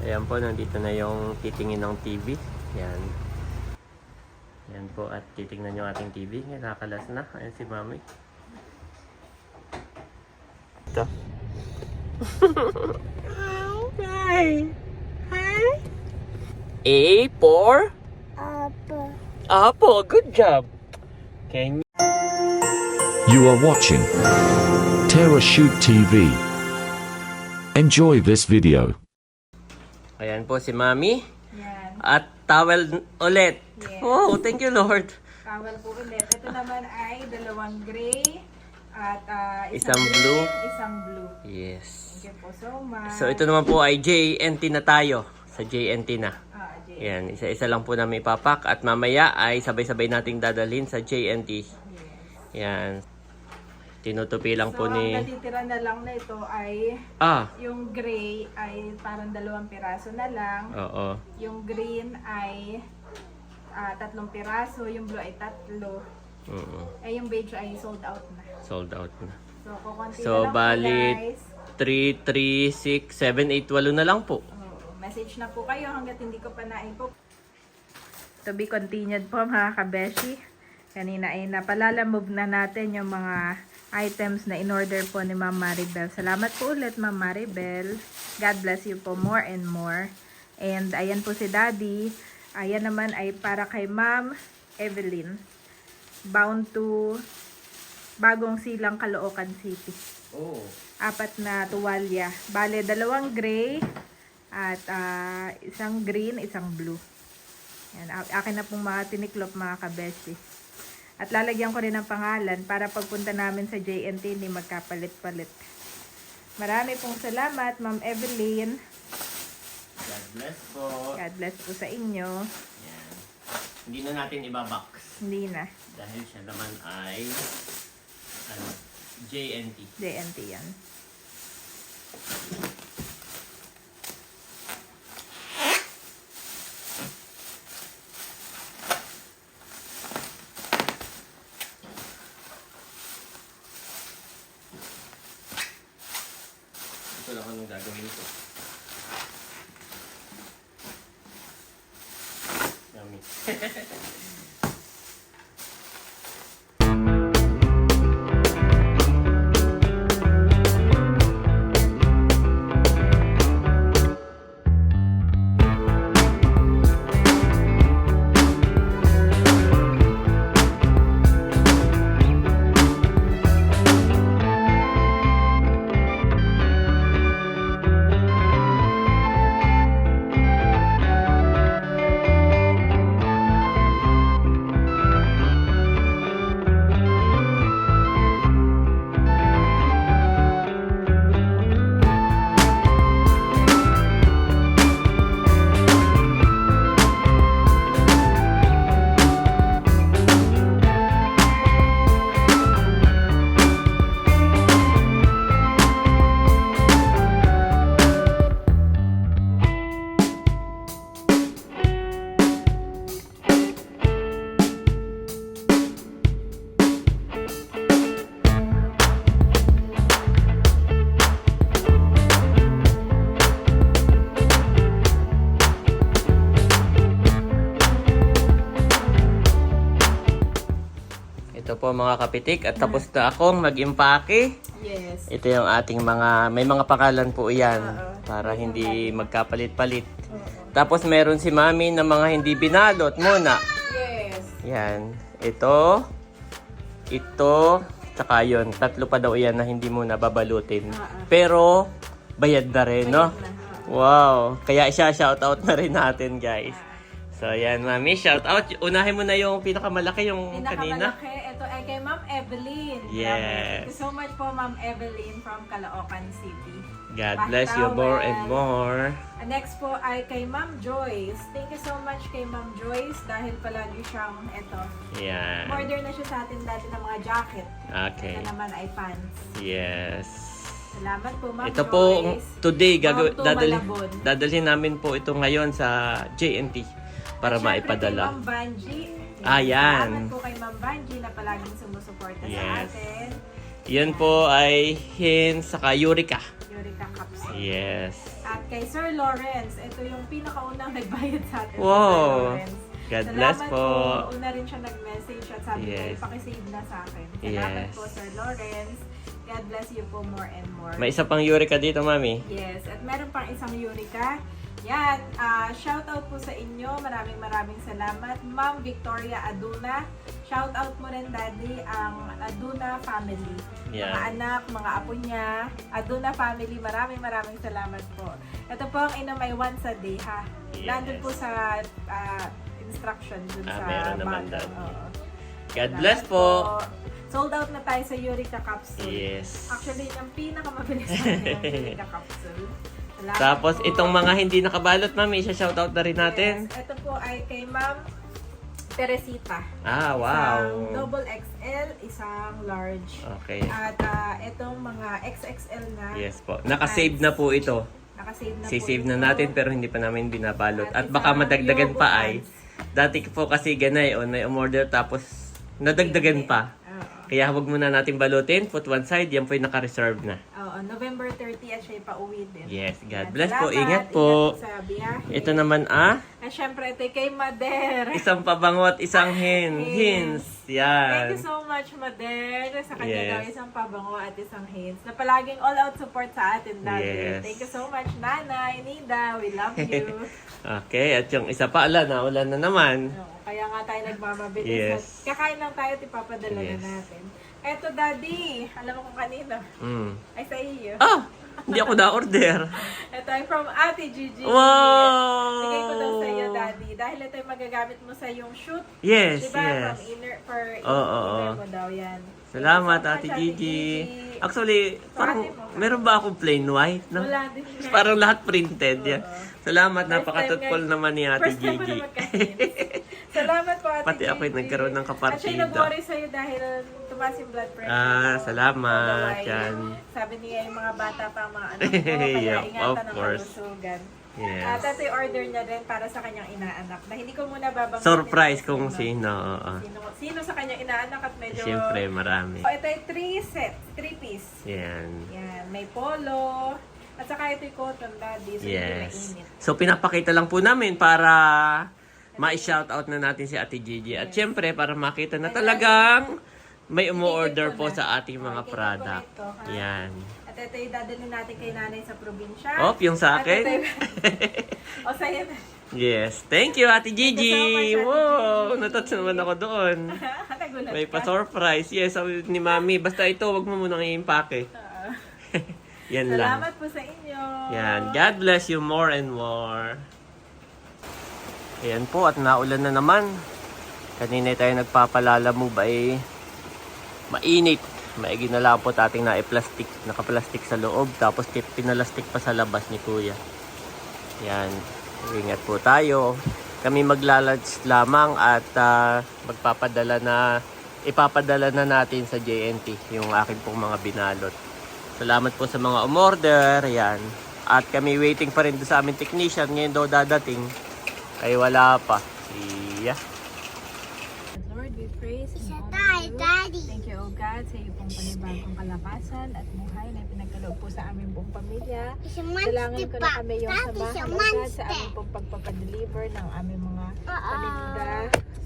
Ayan po, nandito na yung titingin ng TV. Yan. Yan po, at titingnan yung ating TV. Nakakalas na. Ayan si Mami. Ito. Hi! Hi! A for? Apple. Apple. Good job. Can You are watching Terra Shoot TV. Enjoy this video. Ayan po si Mami. Yan. At towel ulit. Yes. Oh, thank you Lord. Towel po ulit. Ito naman ay dalawang gray at ah, Isang green, blue. Isang blue. Yes. Thank you po so much. So ito naman po ay JNT na tayo. Sa JNT na. Ah, Jay. Yan, isa-isa lang po namin ipapak at mamaya ay sabay-sabay nating dadalhin sa JNT. Yan. Tinutupi lang So, po ni... ang natitira na lang na ito ay Ah, yung gray ay parang dalawang piraso na lang. oo. Yung green ay ah, tatlong piraso. Yung blue ay tatlo. Oo. Eh, yung beige ay sold out na. Sold out na. So, kukunti So, na lang po guys. 3, 3, 6, 7, 8, 8 na lang po. Oo, message na po kayo hanggat hindi ko pa naipop. To be continued po mga kabeshi. Kanina ay napalalamove na natin yung mga items na in-order po ni Ma'am Maribel. Salamat po ulit Ma'am Maribel. God bless you po more and more. And ayan po si Daddy. Ayan naman ay para kay Ma'am Evelyn. Bound to Bagong Silang, Caloocan City Oh. apat na tuwalya. Bale, dalawang gray at ah, isang green, isang blue. Yan, akin na pong mga tiniklop mga kabesi. At lalagyan ko rin ng pangalan para pagpunta namin sa JNT hindi magkapalit-palit. Marami pong salamat, Ma'am Evelyn. God bless po. God bless po sa inyo. Yan. Hindi na natin ibabox. Hindi na. Dahil siya naman ay ano, JNT. JNT yan. Ito lang anong gagawin ko. Yummy. Mga kapitik at tapos na akong mag-impake. Yes. Ito yung ating mga, may mga pangalan po yan Oo. para hindi magkapalit-palit. Tapos meron si mami na mga hindi binalot muna. Yes. Yan. Ito, ito, tsaka yun. Tatlo pa daw yan na hindi muna babalutin. Pero, bayad na rin, no? Wow. Kaya siya shoutout na rin natin, guys. So, yan, mami. Shoutout. Unahin mo na yung pinakamalaki, yung kanina. Pinakamalaki, ito ay kay Ma'am Evelyn. Yes. Thank you so much po, Ma'am Evelyn from Caloocan City. God Back bless you more and more. And next po ay kay Ma'am Joyce. Thank you so much kay Ma'am Joyce dahil palagi siyang, ito, Yan. order na siya sa atin dati ng mga jacket. Okay. Ito naman ay pants. Yes. Salamat po, Ma'am Ito po, Joyce. today, gagawin, dadalhin, dadalhin namin po ito ngayon sa JNT para At maipadala. Kay Ma'am Banji. Ah, yan. Salamat po kay Ma'am Banji na palaging sumusuporta Yes. sa atin. Yan po ay Hin saka Eureka. Eureka Cups. Yes. At kay Sir Lawrence, ito yung pinakaunang nagbayad sa atin. Wow. Sir. God Salamat bless po. Una rin siya nag-message at sabi Yes. ko, pakisave na sa akin. Salamat Yes. po, Sir Lawrence. God bless you po more and more. May isa pang Eureka dito, Mami. Yes, at meron pang isang Eureka. Yan, ah shout out po sa inyo. Maraming maraming salamat. Ma'am Victoria Aduna. Shout out mo rin, Daddy, ang Aduna family. Yan. Mga anak, mga apo niya. Aduna family, maraming maraming salamat po. Ito po ang inamay once a day, ha? Yes. Nandun po sa ah, instruction dun Ah, sa meron naman bottle. doon. Oo. God Salamat bless po. Sold out na tayo sa Eureka capsule. Yes. Actually, yung pinakamabilis natin yung Eureka capsule. Salamat Tapos po. itong mga hindi nakabalot, Mami, isa shoutout na rin natin. Yes, ito po ay kay Ma'am Teresita. Ah, Isang wow. double XL, isang large. Okay. At ah, itong mga XXL na, Yes po. Nakasave na po ito. nakasave na po Sisave ito. na natin pero hindi pa namin binabalot. At At baka isang madagdagan pa ay. Dati po kasi ganay on may umorder tapos nadagdagan pa. Kaya huwag muna natin balutin. Put one side. Yan po yung naka-reserve na. Oo, November 30 at siya pauwi din. Yes. God bless po. Ingat po. sa biyahe. Ito naman ah. At syempre, ito kay Mader. Isang pabango at isang hin. Hins. Thank Yan. you so much, Mader. Sa kanya Yes. daw isang pabango at isang hints na palaging all-out support sa atin dati. Yes. Thank you so much, Nanay, Nida. We love you. Okay. At yung isa pa, ala, naulan na naman. Oo, kaya nga tayo nagmamabilis. Yes. At Kakain lang tayo at ipapadala Yes. na natin. Eto, Daddy. Alam mo kung kanino? Mm. Ay, sa iyo. Ah! Hindi ako na-order. Ito ay from Ate Gigi. Wow! Bigay ko daw sa iyo, Daddy. Dahil ito ay magagamit mo sa yung shoot. Yes, diba? yes. From inner, for oo, inner oo. mo daw yan. Salamat, Ate Gigi. Actually, parang meron ba akong plain white? No? Wala din. Parang lahat printed. Yan. Salamat, time naman ni Ate First time Gigi. na. Salamat po, Ate Pati ako'y Gigi. nagkaroon ng. At siya nag-worry sa'yo dahil tumaas yung blood pressure. Ah, mo. salamat. Otherwise, Yan. Sabi niya yung mga bata pa mga anak mo, kaya Yeah, ingatan of ng course. kalusugan. Yes. At ito yung order niya rin para sa kanyang inaanak na hindi ko muna babanggitin. Surprise kung sino. oo. Sino, sino sa kanyang inaanak at medyo... Siyempre, marami. Oh, ito ay three set, three piece. Yan. Yan, may polo, at saka ito yung cotton daddy, so hindi Yes. mainit. So, pinapakita lang po namin para ma-shoutout na natin si Ate Gigi. At syempre, para makita na talagang may umu-order po sa ating mga product. Yan. At ito yung dadalhin natin kay nanay sa probinsya. Op, yung sa At akin. ito yung- o, sa'yo na. Yes. Thank you, Ate Gigi. Ate Wow, Gigi. natouch naman ako doon. Nagulat May ka. pa-surprise. Yes, sabi ni Mami. Basta ito, wag mo munang i-impake. Ah. Yan lang. Salamat po sa inyo. Yan. God bless you more and more. Ayan po, at naulan na naman. Kanina tayo nagpapalala mo ba eh, mainit. Maigi na lang po ating na plastic, naka-plastic sa loob. Tapos pinalastik pa sa labas ni Kuya. Yan. Ingat po tayo. Kami maglalunch lamang at ah, magpapadala na ipapadala na natin sa JNT yung akin pong mga binalot. Salamat po sa mga umorder. Yan. At kami waiting pa rin doon sa aming technician. Ngayon daw dadating. Ay wala pa. Siya. Lord, we praise you. Daddy. Thank you, O God, sa iyo pong kalakasan at buhay na pinagkaloob po sa aming pong pamilya. Monster ko na kami yung samahan, God, sa aming pong pagpapadeliver ng aming mga paninda,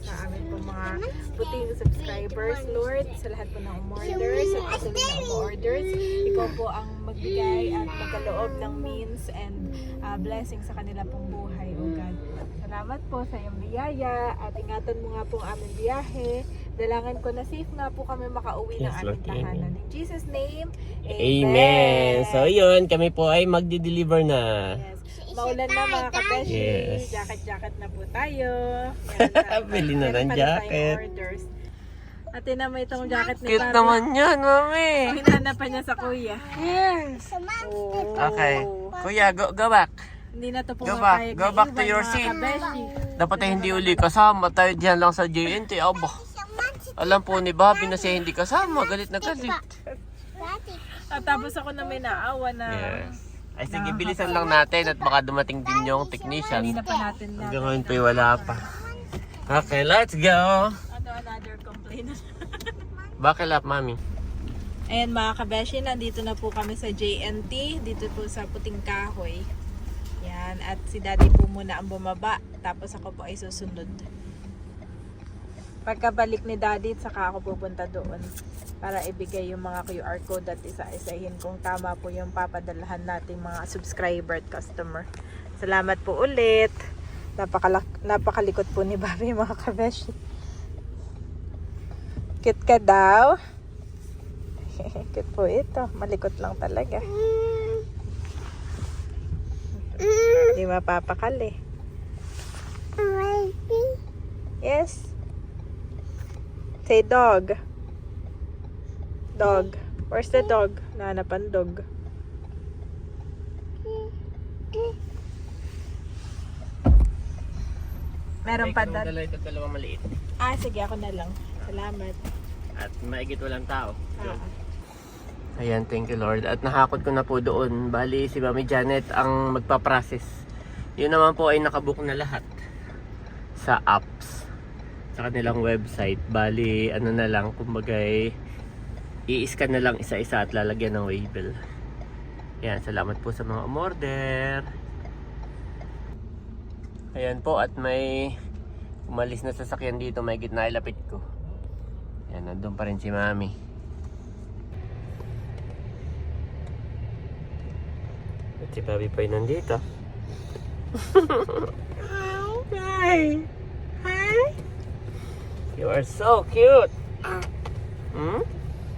sa aming pong mga puting subscribers, Lord, sa lahat po ng umorders, sa patuloy na umorders. Ikaw po ang magbigay at magkaloob ng means and uh, blessing sa kanila pong buhay, O God. Salamat po sa iyong biyaya at ingatan mo nga po ang aming biyahe. Dalangan ko na safe nga po kami makauwi ng Yes, aming Lord. tahanan. In Jesus' name, Amen. So yun, kami po ay magdi-deliver na. Yes. Maulan na mga kapeshi. Yes. Jacket-jacket na po tayo. Bili na ng jacket. orders. Ate na may itong jacket ni Cute Barbie. naman yan, mami. Ang hinanapan niya sa kuya. Monster. Oh. Okay. Kuya, go, go back. Hindi na to Go back. pumapayag Go back to your seat. kabeshi. Dapat ay hindi uli kasama. Tayo diyan lang sa JNT. Aba. Alam po ni Bobby na siya hindi kasama. Galit na galit. At tapos ako na may naawa na Yes. Ay sige, bilisan lang natin at baka dumating din yung technician. kanina pa natin na. Hanggang ngayon pa wala pa. Okay, let's go. Ano another complaint? Buckle up, mami. Ayan mga kabeshi, nandito na po kami sa JNT, dito po sa Puting Kahoy. Yan. At si daddy po muna ang bumaba. Tapos ako po ay susunod. Pagkabalik ni daddy, saka ako pupunta doon para ibigay yung mga QR code at isa-isahin kung tama po yung papadalahan nating mga subscriber at customer. Salamat po ulit. Napakala napakalikot po ni Bobby mga kabeshi. Cute ka daw. Cute po ito. Malikot lang talaga. Di mapapakali. Yes. Say dog. Dog. Where's the dog? Nanapan dog. Meron pa dad. Dala ito dalawang maliit. Ah, sige ako na lang. Salamat. At maigit walang tao. Ah. Ayan, thank you Lord. At nakakot ko na po doon. Bali, si Mami Janet ang magpa-process. Yun naman po ay nakabook na lahat sa apps sa kanilang website. Bali, ano na lang, kumbagay, i-scan na lang isa-isa at lalagyan ng waybill. Ayan, salamat po sa mga umorder. Ayan po, at may umalis na sasakyan dito, may gitna ilapit ko. Ayan, nandun pa rin si Mami. At si Bobby pa nandito. Hi! Hi! You are so cute! Hmm?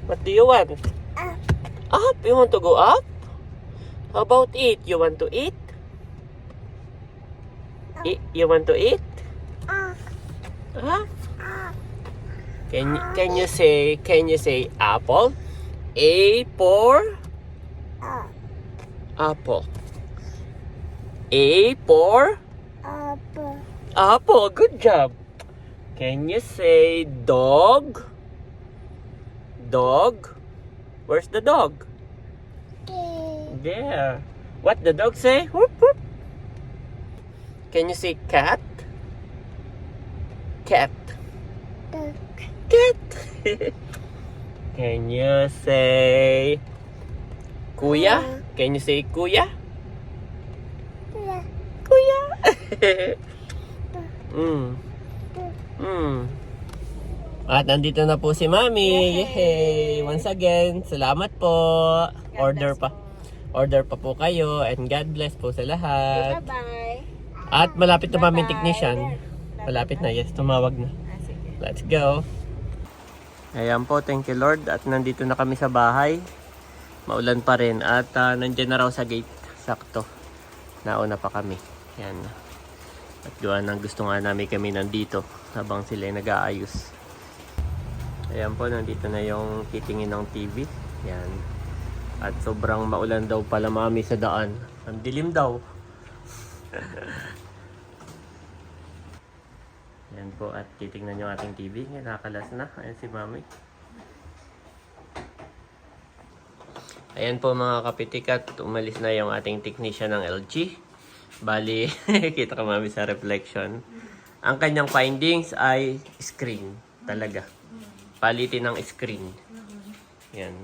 What do you want? Up! You want to go up? How about eat? You want to eat? Eat? You want to eat? Huh? Can can you say can you say apple? A for apple. A for Apple. apple. Good job. Can you say dog? Dog. Where's the dog? There. What the dog say? Whoop, whoop. Can you say cat? Cat. Cat. Can you say kuya? Can you say kuya? Kuya. mm. Mm. At nandito na po si Mami. Yay! Once again, salamat po. Order pa. Order pa po kayo and God bless po sa lahat. Bye-bye. At malapit na mami technician. Malapit na, yes, tumawag na. Ah. Let's go. Ayan po, thank you Lord. At nandito na kami sa bahay. Maulan pa rin. At uh, nandyan na raw sa gate. Sakto. Nauna pa kami. Yan. At gawa ng gusto nga namin kami nandito habang sila ay nag-aayos. Ayan po, nandito na yung titingin ng TV. Yan. At sobrang maulan daw pala mami sa daan. Ang dilim daw. Yan po at titingnan yung ating TV. Nakakalas na. Ayan si mami. Ayan po mga kapitikat. Umalis na yung ating technician ng LG. Bali, kita ka mami sa reflection. Ang kanyang findings ay screen talaga. Palitin ng screen. Yan.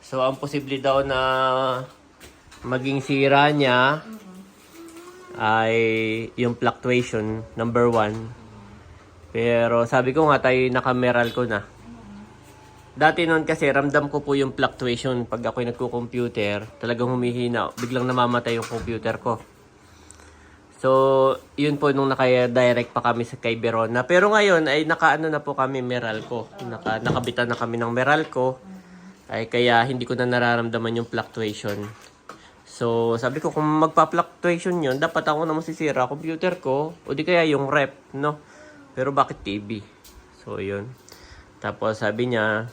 So, ang posible daw na maging sira niya ay yung fluctuation, number one. Pero sabi ko nga tayo nakameral ko na. Dati noon kasi ramdam ko po yung fluctuation pag ako'y nagko-computer. Talagang humihina. Biglang namamatay yung computer ko. So, yun po nung naka-direct pa kami sa kay Verona. Pero ngayon ay nakaano na po kami Meralco. Naka, nakabitan na kami ng Meralco. Ay kaya hindi ko na nararamdaman yung fluctuation. So, sabi ko kung magpa-fluctuation yun, dapat ako na masisira computer ko o di kaya yung rep, no? Pero bakit TV? So, yun. Tapos sabi niya,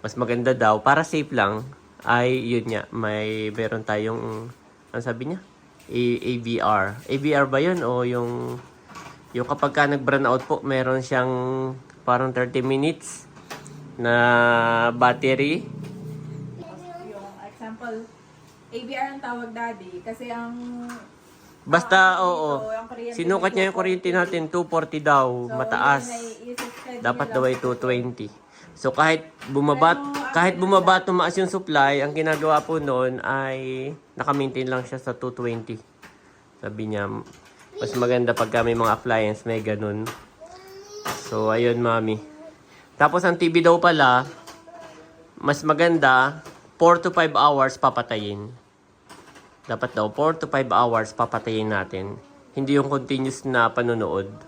mas maganda daw, para safe lang, ay yun niya, may meron tayong, ano sabi niya? A- AVR. AVR ba yun? O yung, yung kapag ka nag-burn out po, meron siyang parang 30 minutes na battery. Yung example, ABR ang tawag daddy kasi ang Basta, oo. Sinukat niya yung kuryente natin, 240 daw, So, mataas. Dapat daw ay sa 220. So kahit bumaba, Pero, kahit bumaba tumaas yung supply, ang ginagawa po noon ay naka-maintain lang siya sa 220. Sabi niya, mas maganda pagka may mga appliance, may ganun. So, ayun, mami. Tapos, ang TV daw pala, mas maganda, 4 to 5 hours papatayin. Dapat daw, 4 to 5 hours papatayin natin. Hindi yung continuous na panonood.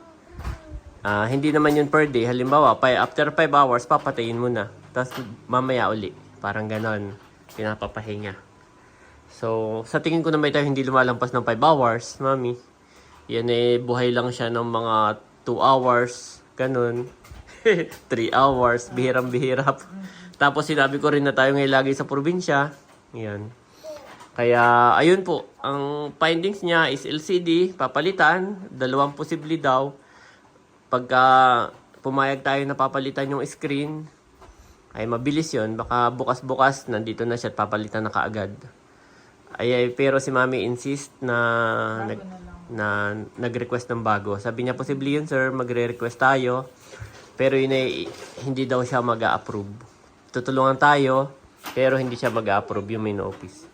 Ah, hindi naman yun per day. Halimbawa, pa, after 5 hours, papatayin mo na. Tapos, mamaya uli. Parang ganon. Pinapapahinga. So, sa tingin ko naman ito hindi lumalampas ng 5 hours, mami. Yan eh, buhay lang siya ng mga 2 hours, ganun. 3 hours, bihirang-bihira. Tapos sinabi ko rin na tayo ngayon lagi sa probinsya. Yan. Kaya, ayun po, ang findings niya is LCD, papalitan, dalawang posible daw. Pagka pumayag tayo na papalitan yung screen, ay mabilis yon Baka bukas-bukas, nandito na siya at papalitan na kaagad. Ay, ay, pero si Mami insist na nag, na nag-request ng bago. Sabi niya, posible yun sir, magre-request tayo. Pero yun ay, hindi daw siya mag approve Tutulungan tayo, pero hindi siya mag approve yung main office.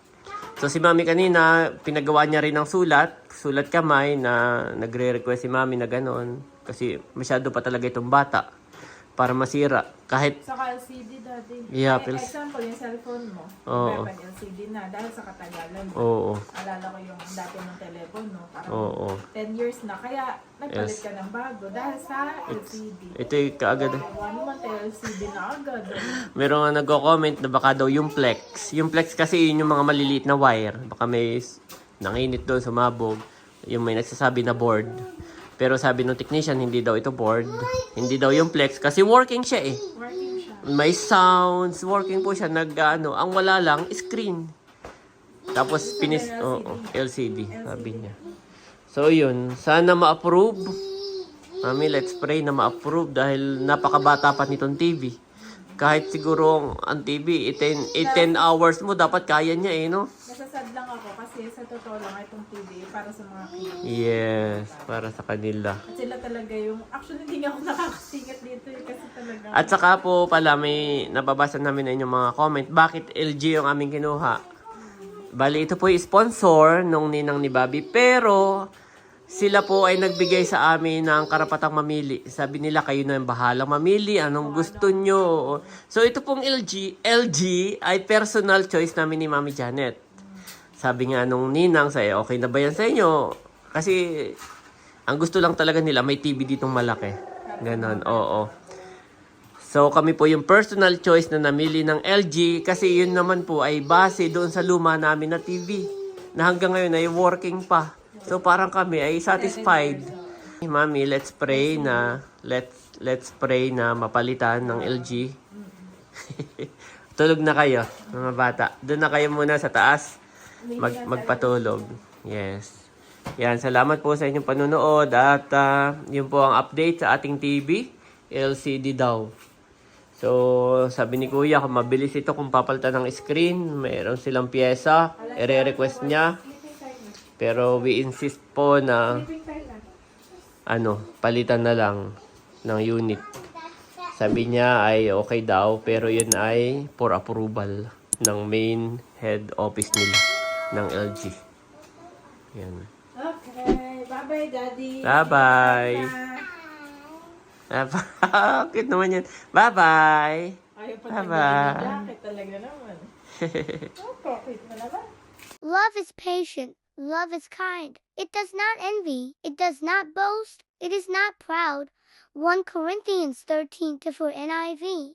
So si Mami kanina, pinagawa niya rin ng sulat, sulat kamay na nagre-request si Mami na ganon. Kasi masyado pa talaga itong bata para masira. Kahit Saka LCD dati. Yeah, Eh, pils- example, yung cellphone mo. Oo. Meron LCD na dahil sa katagalan. Oo. Alala ko yung dati ng telepono. Parang Oo. 10 years na. Kaya nagpalit Yes. ka ng bago dahil sa LCD. Ito yung kaagad. Ano man tayo LCD na agad. Meron nga nagko-comment na baka daw yung flex. Yung flex kasi yun yung mga maliliit na wire. Baka may s- nanginit doon, sumabog. Yung may nagsasabi na board. Pero sabi ng technician, hindi daw ito board. Hindi daw yung flex kasi working siya eh. Working siya. May sounds, working po siya. Nag, ano, ang wala lang, screen. Tapos pinis, oo, LCD, sabi niya. So yun, sana ma-approve. Mami, let's pray na ma-approve dahil napakabata pa nitong TV. Kahit siguro ang TV, 10, 10 hours mo, dapat kaya niya eh, no? Nasasad lang ako kasi sa totoo lang itong TV para sa mga kids. Yes, para sa kanila. At sila talaga yung, actually hindi nga ako nakakasingat dito eh, kasi talaga. At saka po pala may nababasa namin na inyong mga comment, bakit LG yung aming kinuha? Bali, ito po yung sponsor nung ninang ni Bobby, pero sila po ay nagbigay sa amin ng karapatang mamili. Sabi nila, kayo na yung bahalang mamili, anong gusto nyo. So, ito pong LG, LG ay personal choice namin ni Mami Janet. Sabi nga nung ninang, sa'yo, okay na ba yan sa inyo? Kasi, ang gusto lang talaga nila, may TV ditong malaki. Ganon, oo. So kami po yung personal choice na namili ng LG kasi yun naman po ay base doon sa luma namin na TV na hanggang ngayon ay working pa. So parang kami ay satisfied. Mami, let's pray na let's let's pray na mapalitan ng LG. Tulog na kayo, mga bata. Doon na kayo muna sa taas. Mag, magpatulog. Yes. Yan, salamat po sa inyong panunood at ah, yun po ang update sa ating TV. LCD daw. So, sabi ni Kuya, kung mabilis ito kung papalitan ng screen, mayroon silang pyesa, ire-request niya. Pero we insist po na ano, palitan na lang ng unit. Sabi niya ay okay daw, pero yun ay for approval ng main head office nila ng LG. Yan. Okay, bye-bye daddy. Bye-bye. Cute naman yan. Bye-bye. Ayaw pa Bye-bye. tanggalin yung jacket talaga naman. Oh, naman. Love is patient. Love is kind. It does not envy. It does not boast. It is not proud. 1 Corinthians 13 to 4 NIV.